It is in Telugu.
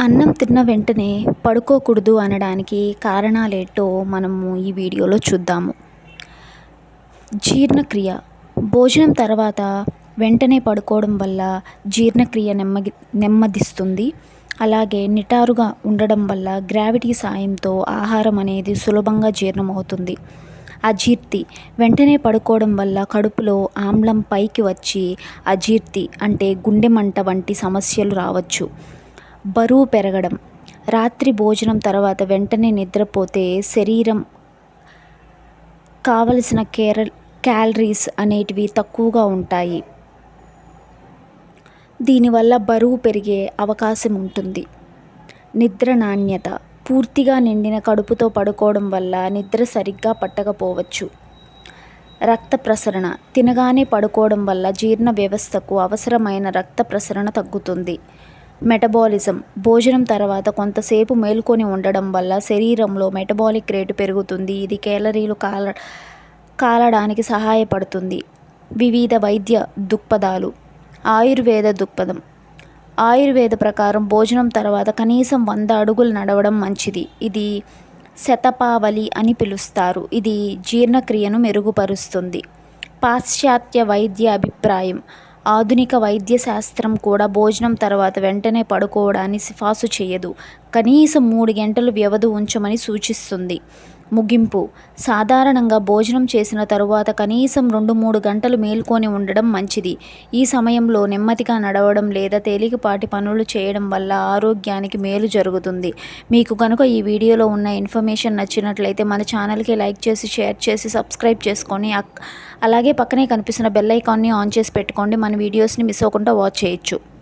అన్నం తిన్న వెంటనే పడుకోకూడదు అనడానికి కారణాలేంటో మనము ఈ వీడియోలో చూద్దాము. జీర్ణక్రియ. భోజనం తర్వాత వెంటనే పడుకోవడం వల్ల జీర్ణక్రియ నెమ్మది నెమ్మదిస్తుంది. అలాగే నిటారుగా ఉండడం వల్ల గ్రావిటీ సాయంతో ఆహారం అనేది సులభంగా జీర్ణమవుతుంది. అజీర్తి. వెంటనే పడుకోవడం వల్ల కడుపులో ఆమ్లం పైకి వచ్చి అజీర్తి అంటే గుండె మంట వంటి సమస్యలు రావచ్చు. బరువు పెరగడం. రాత్రి భోజనం తర్వాత వెంటనే నిద్రపోతే శరీరం కావలసిన కేర క్యాలరీస్ అనేటివి తక్కువగా ఉంటాయి. దీనివల్ల బరువు పెరిగే అవకాశం ఉంటుంది. నిద్ర నాణ్యత పూర్తిగా నిండిన కడుపుతో పడుకోవడం వల్ల నిద్ర సరిగ్గా పట్టకపోవచ్చు. రక్త ప్రసరణ తినగానే పడుకోవడం వల్ల జీర్ణ వ్యవస్థకు అవసరమైన రక్త ప్రసరణ తగ్గుతుంది. మెటబాలిజం. భోజనం తర్వాత కొంతసేపు మేల్కొని ఉండడం వల్ల శరీరంలో మెటబాలిక్ రేటు పెరుగుతుంది. ఇది కేలరీలు కాల కాలడానికి సహాయపడుతుంది. వివిధ వైద్య దృక్పథాలు. ఆయుర్వేద దృక్పథం. ఆయుర్వేద ప్రకారం భోజనం తర్వాత కనీసం వంద అడుగులు నడవడం మంచిది. ఇది శతపావలి అని పిలుస్తారు. ఇది జీర్ణక్రియను మెరుగుపరుస్తుంది. పాశ్చాత్య వైద్య అభిప్రాయం. ఆధునిక వైద్య శాస్త్రం కూడా భోజనం తర్వాత వెంటనే పడుకోవడాన్ని సిఫార్సు చేయదు. కనీసం మూడు గంటలు వ్యవధి ఉంచమని సూచిస్తుంది. ముగింపు. సాధారణంగా భోజనం చేసిన తరువాత కనీసం రెండు మూడు గంటలు మేల్కొని ఉండడం మంచిది. ఈ సమయంలో నెమ్మదిగా నడవడం లేదా తేలికపాటి పనులు చేయడం వల్ల ఆరోగ్యానికి మేలు జరుగుతుంది. మీకు కనుక ఈ వీడియోలో ఉన్న ఇన్ఫర్మేషన్ నచ్చినట్లయితే మన ఛానల్కి లైక్ చేసి షేర్ చేసి సబ్స్క్రైబ్ చేసుకొని అలాగే పక్కనే కనిపిస్తున్న బెల్ ఐకాన్ని ఆన్ చేసి పెట్టుకోండి. మన వీడియోస్ని మిస్ అవ్వకుండా వాచ్ చేయొచ్చు.